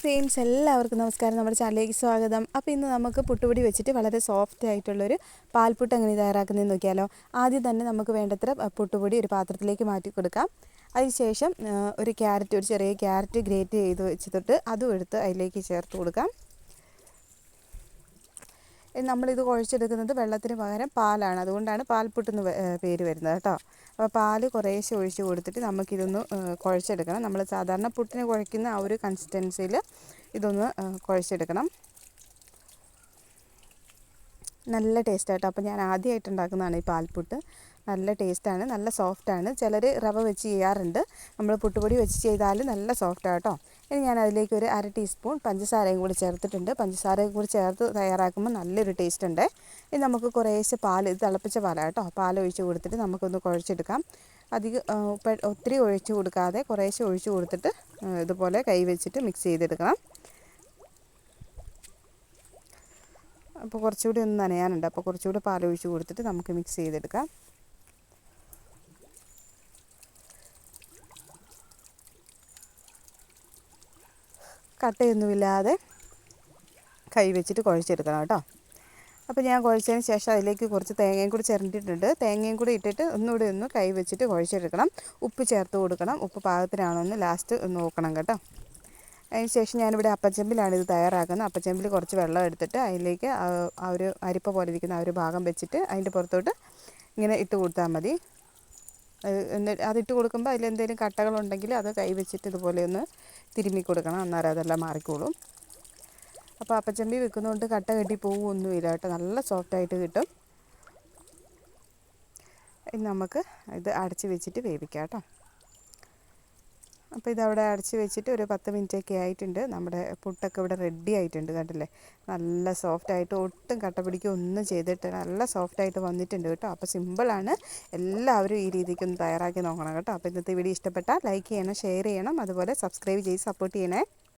Friends എല്ലാവർക്കും നമസ്കാരം. നമ്മുടെ ചാനലിലേക്ക് സ്വാഗതം. അപ്പോൾ ഇന്ന് നമുക്ക് പുട്ടുപൊടി വെച്ചിട്ട് വളരെ സോഫ്റ്റ് ആയിട്ടുള്ളൊരു പാൽപ്പുട്ട് എങ്ങനെ തയ്യാറാക്കുന്നതെന്ന് നോക്കിയാലോ. ആദ്യം തന്നെ നമുക്ക് വേണ്ടത്ര പുട്ടുപൊടി ഒരു പാത്രത്തിലേക്ക് മാറ്റി കൊടുക്കാം. അതിനുശേഷം ഒരു ക്യാരറ്റ് ഒരു ചെറിയ ക്യാരറ്റ് ഗ്രേറ്റ് ചെയ്ത് വെച്ചിട്ട് അതും എടുത്ത് അതിലേക്ക് ചേർത്ത് കൊടുക്കാം. നമ്മളിത് കുഴച്ചെടുക്കുന്നത് വെള്ളത്തിന് പകരം പാലാണ്. അതുകൊണ്ടാണ് പാൽപ്പുട്ടെന്ന് പേര് വരുന്നത് കേട്ടോ. അപ്പോൾ പാൽ കുറേശ്ശെ ഒഴിച്ച് കൊടുത്തിട്ട് നമുക്കിതൊന്ന് കുഴച്ചെടുക്കണം. നമ്മൾ സാധാരണ പുട്ടിന് കുഴയ്ക്കുന്ന ആ ഒരു കൺസിസ്റ്റൻസിയിൽ ഇതൊന്ന് കുഴച്ചെടുക്കണം. നല്ല ടേസ്റ്റ് ആട്ടോ അപ്പോൾ ഞാൻ ആദ്യമായിട്ട് ഉണ്ടാക്കുന്നതാണ് ഈ പാൽപ്പുട്ട് നല്ല ടേസ്റ്റാണ് നല്ല സോഫ്റ്റാണ്. ചിലർ റവ വെച്ച് ചെയ്യാറുണ്ട്. നമ്മൾ പുട്ടുപൊടി വെച്ച് ചെയ്താൽ നല്ല സോഫ്റ്റ് ആട്ടോ ഇനി ഞാൻ അതിലേക്ക് ഒരു അര ടീസ്പൂൺ പഞ്ചസാരയും കൂടി ചേർത്തിട്ടുണ്ട്. പഞ്ചസാരയും കൂടി ചേർത്ത് തയ്യാറാക്കുമ്പോൾ നല്ലൊരു ടേസ്റ്റ് ഉണ്ട് ഇനി നമുക്ക് കുറേശ്ശെ പാൽ ഇത് തിളപ്പിച്ച പാലാണ് കേട്ടോ പാൽ ഒഴിച്ച് കൊടുത്തിട്ട് നമുക്കൊന്ന് കുഴച്ചെടുക്കാം. അധികം ഒത്തിരി ഒഴിച്ച് കൊടുക്കാതെ കുറേശ്ശെ ഒഴിച്ച് കൊടുത്തിട്ട് ഇതുപോലെ കൈ വെച്ചിട്ട് മിക്സ് ചെയ്തെടുക്കണം. അപ്പോൾ കുറച്ചുകൂടി ഒന്ന് നനയാനുണ്ട്. അപ്പോൾ കുറച്ചുകൂടി പാൽ ഒഴിച്ച് കൊടുത്തിട്ട് നമുക്ക് മിക്സ് ചെയ്തെടുക്കാം. കട്ടയൊന്നുമില്ലാതെ കൈ വെച്ചിട്ട് കുഴച്ചെടുക്കണം കേട്ടോ. അപ്പോൾ ഞാൻ കുഴച്ചതിന് ശേഷം അതിലേക്ക് കുറച്ച് തേങ്ങയും കൂടി ചിരണ്ടിയിട്ടുണ്ട്. തേങ്ങയും കൂടി ഇട്ടിട്ട് ഒന്നുകൂടി ഒന്ന് കൈ വെച്ചിട്ട് കുഴച്ചെടുക്കണം. ഉപ്പ് ചേർത്ത് കൊടുക്കണം. ഉപ്പ് പാകത്തിനാണോ എന്ന് ലാസ്റ്റ് ഒന്ന് നോക്കണം കേട്ടോ. അതിന് ശേഷം ഞാനിവിടെ അപ്പച്ചമ്പിലാണ് ഇത് തയ്യാറാക്കുന്നത്. അപ്പച്ചമ്പിൽ കുറച്ച് വെള്ളം എടുത്തിട്ട് അതിലേക്ക് ആ ഒരു അരിപ്പ പോലെ ഇരിക്കുന്ന ആ ഒരു ഭാഗം വെച്ചിട്ട് അതിന്റെ പുറത്തോട്ട് ഇങ്ങനെ ഇട്ട് കൊടുത്താൽ മതി. എന്നിട്ട് അതിട്ട് കൊടുക്കുമ്പോൾ അതിലെന്തെങ്കിലും കട്ടകളുണ്ടെങ്കിൽ അത് കൈ വെച്ചിട്ട് ഇതുപോലെ ഒന്ന് തിരുമ്മി കൊടുക്കണം. അന്നേരം അതെല്ലാം മാറിക്കോളും. അപ്പോൾ അപ്പച്ചമ്പി വെക്കുന്നതുകൊണ്ട് കട്ട കെട്ടി പോകുമൊന്നുമില്ല കേട്ടോ. നല്ല സോഫ്റ്റായിട്ട് കിട്ടും. നമുക്ക് ഇത് അടച്ച് വെച്ചിട്ട് വേവിക്കാം കേട്ടോ. അപ്പോൾ ഇതവിടെ അടച്ച് വെച്ചിട്ട് ഒരു പത്ത് മിനിറ്റൊക്കെ ആയിട്ടുണ്ട്. നമ്മുടെ പുട്ടൊക്കെ ഇവിടെ റെഡി ആയിട്ടുണ്ട് കണ്ടില്ലേ? നല്ല സോഫ്റ്റ് ആയിട്ട് ഒട്ടും കട്ട പിടിക്കുക ഒന്നും ചെയ്തിട്ട് നല്ല സോഫ്റ്റ് ആയിട്ട് വന്നിട്ടുണ്ട് കേട്ടോ. അപ്പോൾ സിമ്പിളാണ് എല്ലാവരും ഈ രീതിക്ക് ഒന്ന് തയ്യാറാക്കി നോക്കണം കേട്ടോ. അപ്പോൾ ഇന്നത്തെ വീഡിയോ ഇഷ്ടപ്പെട്ടാൽ ലൈക്ക് ചെയ്യണം ഷെയർ ചെയ്യണം. അതുപോലെ സബ്സ്ക്രൈബ് ചെയ്ത് സപ്പോർട്ട് ചെയ്യണേ.